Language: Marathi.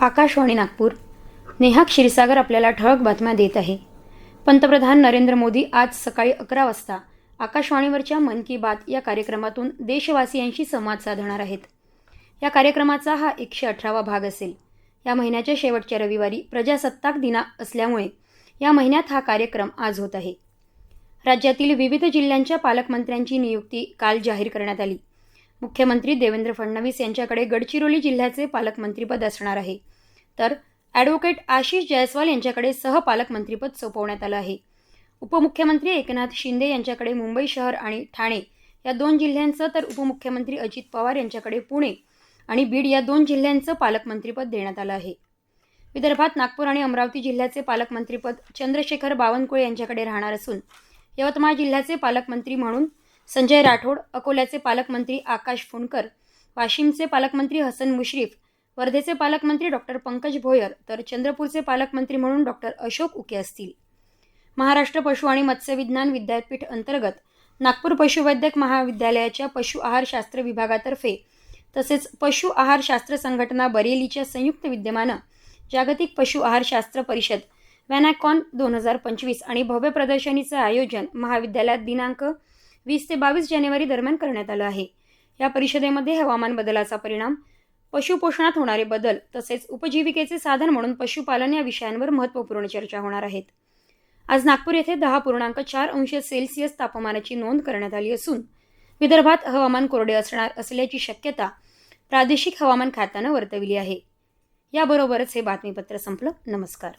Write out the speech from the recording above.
आकाशवाणी नागपूर. नेहा क्षीरसागर आपल्याला ठळक बातम्या देत आहे. पंतप्रधान नरेंद्र मोदी आज सकाळी अकरा वाजता आकाशवाणीवरच्या मन की बात या कार्यक्रमातून देशवासियांशी संवाद साधणार आहेत. या कार्यक्रमाचा हा एकशे अठरावा भाग असेल. या महिन्याच्या शेवटच्या रविवारी प्रजासत्ताक दिना असल्यामुळे या महिन्यात हा कार्यक्रम आज होत आहे. राज्यातील विविध जिल्ह्यांच्या पालकमंत्र्यांची नियुक्ती काल जाहीर करण्यात आली. मुख्यमंत्री देवेंद्र फडणवीस यांच्याकडे गडचिरोली जिल्ह्याचे पालकमंत्रीपद असणार आहे. तर ॲडव्होकेट आशिष जयस्वाल यांच्याकडे सहपालकमंत्रीपद सोपवण्यात आलं आहे. उपमुख्यमंत्री एकनाथ शिंदे यांच्याकडे मुंबई शहर आणि ठाणे या दोन जिल्ह्यांचं तर उपमुख्यमंत्री अजित पवार यांच्याकडे पुणे आणि बीड या दोन जिल्ह्यांचं पालकमंत्रीपद देण्यात आलं आहे. विदर्भात नागपूर आणि अमरावती जिल्ह्याचे पालकमंत्रीपद चंद्रशेखर बावनकुळे यांच्याकडे राहणार असून यवतमाळ जिल्ह्याचे पालकमंत्री म्हणून संजय राठोड अकोल्याचे पालकमंत्री आकाश फुंडकर वाशिमचे पालकमंत्री हसन मुश्रीफ वर्धेचे पालकमंत्री डॉक्टर पंकज भोयर तर चंद्रपूरचे पालकमंत्री म्हणून डॉक्टर अशोक उके असतील. महाराष्ट्र पशु आणि मत्स्यविज्ञान विद्यापीठ अंतर्गत नागपूर पशुवैद्यक महाविद्यालयाच्या पशु आहारशास्त्र विभागातर्फे तसेच पशु आहारशास्त्र संघटना बरेलीच्या संयुक्त विद्यमानं जागतिक पशु आहारशास्त्र परिषद वॅनॅकॉन दोन हजार पंचवीस आणि भव्य प्रदर्शनीचं आयोजन महाविद्यालयात दिनांक वीस ते बावीस जानेवारी दरम्यान करण्यात आलं आहे. या परिषदेमध्ये हवामान बदलाचा परिणाम पशुपोषणात होणारे बदल तसेच उपजीविकेचे साधन म्हणून पशुपालन या विषयांवर महत्त्वपूर्ण चर्चा होणार आहेत. आज नागपूर येथे दहा पूर्णांक चार अंश सेल्सिअस तापमानाची नोंद करण्यात आली असून विदर्भात हवामान कोरडे असणार असल्याची शक्यता प्रादेशिक हवामान खात्यानं वर्तविली आहे. याबरोबरच हे बातमीपत्र संपलं. नमस्कार.